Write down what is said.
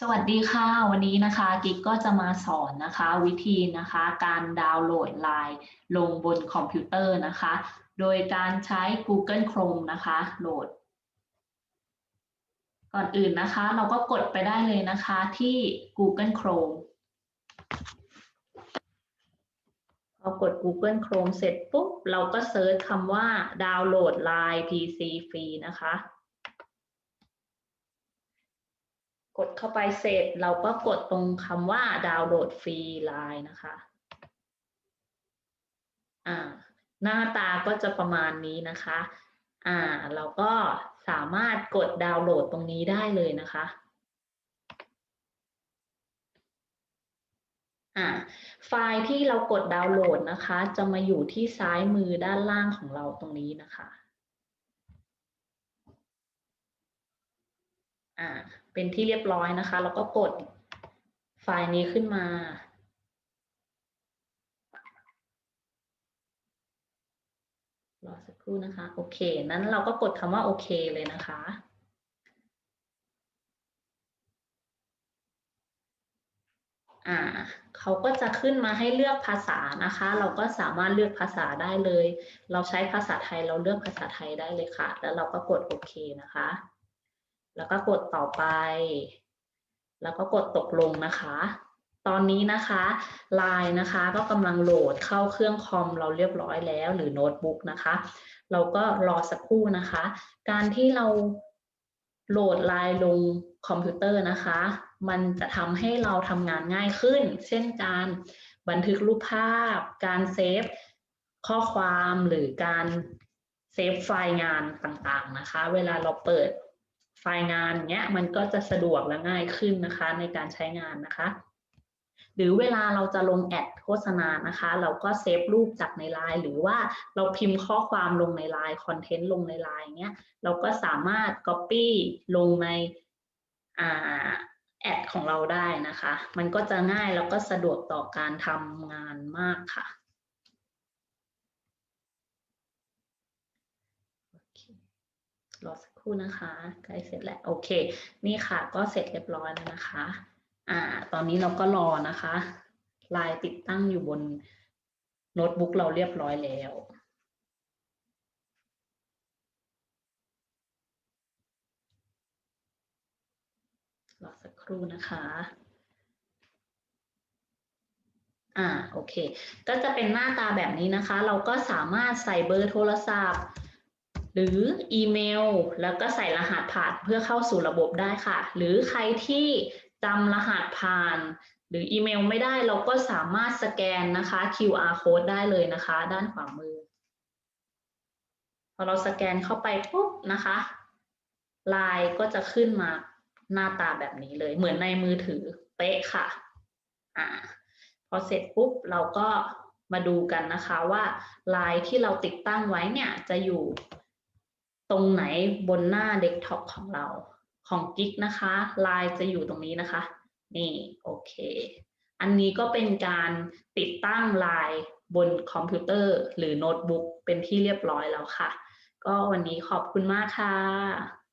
สวัสดีค่ะ วันนี้นะคะกิ๊กก็จะมาสอนนะคะ วิธีนะคะ การดาวน์โหลดไลน์ลงบนคอมพิวเตอร์นะคะ โดยการใช้ Google Chrome นะคะโหลด ก่อนอื่นนะคะ เราก็กดไปได้เลยนะคะที่ Google Chrome พอกด Google Chrome เสร็จปุ๊บ เราก็เซิร์ชคำว่าดาวน์โหลดไลน์ PC ฟรีนะคะ ก ดเข้าไปเสร็จ เราก็กดตรงคำว่าดาวน์โหลดฟรีไลน์นะคะอ่าหน้าตาก็จะประมาณนี้นะคะอ่าเราก็สามารถกดดาวน์โหลดตรงนี้ได้เลยนะคะอ่าไฟล์ที่เรากดดาวน์โหลดนะคะ จะมาอยู่ที่ซ้ายมือด้านล่างของเราตรงนี้นะคะ อ่าเป็นที่เรียบร้อยนะคะ แล้วก็กดไฟล์นี้ขึ้นมา รอสักครู่นะคะ โอเค นั้นเราก็กดคำว่าโอเคเลยนะคะอ่าเขาก็จะขึ้นมาให้เลือกภาษานะคะ เราก็สามารถเลือกภาษาได้เลย เราใช้ภาษาไทยเราเลือกภาษาไทยได้เลยค่ะ แล้วเราก็กดโอเคนะคะ แล้วก็กดต่อไป แล้วก็กดตกลงนะคะ ตอนนี้นะคะไลน์นะคะก็กำลังโหลดเข้าเครื่องคอมเราเรียบร้อยแล้ว หรือโน้ตบุ๊กนะคะ เราก็รอสักครู่นะคะ การที่เราโหลดไลน์ลงคอมพิวเตอร์นะคะ มันจะทำให้เราทำงานง่ายขึ้น เช่นการบันทึกรูปภาพ การเซฟข้อความหรือการเซฟไฟล์งานต่างๆนะคะ เวลาเราเปิด ไฟล์งานเนี้ยมันก็จะสะดวกและง่ายขึ้นนะคะในการใช้งานนะคะ หรือเวลาเราจะลงแอดโฆษณานะคะ เราก็เซฟรูปจากในไลน์หรือว่าเราพิมพ์ข้อความลงในไลน์คอนเทนต์ลงในไลน์เนี้ยเราก็สามารถ Copy ลงในอ่าแอดของเราได้นะคะ มันก็จะง่ายแล้วก็สะดวกต่อการทำงานมากค่ะ โอเค รอสักครู่นะคะใกล้เสร็จแล้วโอเค นี่ค่ะก็เสร็จเรียบร้อยแล้วนะคะ อ่า ตอนนี้เราก็รอนะคะไลน์ติดตั้งอยู่บนโน้ตบุ๊กเราเรียบร้อยแล้วรอสักครู่นะคะอ่าโอเค ก็จะเป็นหน้าตาแบบนี้นะคะ เราก็สามารถใส่เบอร์โทรศัพท์ หรืออีเมล แล้วก็ใส่รหัสผ่านเพื่อเข้าสู่ระบบได้ค่ะ หรือใครที่จำรหัสผ่าน หรืออีเมลไม่ได้เราก็สามารถสแกนนะคะ QR code ได้เลยนะคะ ด้านขวามือ พอเราสแกนเข้าไปปุ๊บนะคะไลน์ก็จะขึ้นมาหน้าตาแบบนี้เลย เหมือนในมือถือเป๊ะค่ะอ่าพอเสร็จปุ๊บเราก็มาดูกันนะคะว่าไลน์ที่เราติดตั้งไว้เนี่ยจะอยู่ ตรงไหนบนหน้าเดสก์ท็อปของเราของกิ๊กนะคะไลน์จะอยู่ตรงนี้นะคะ นี่โอเค อันนี้ก็เป็นการติดตั้งไลน์บนคอมพิวเตอร์หรือโน้ตบุ๊กเป็นที่เรียบร้อยแล้วค่ะ ก็วันนี้ขอบคุณมากค่ะ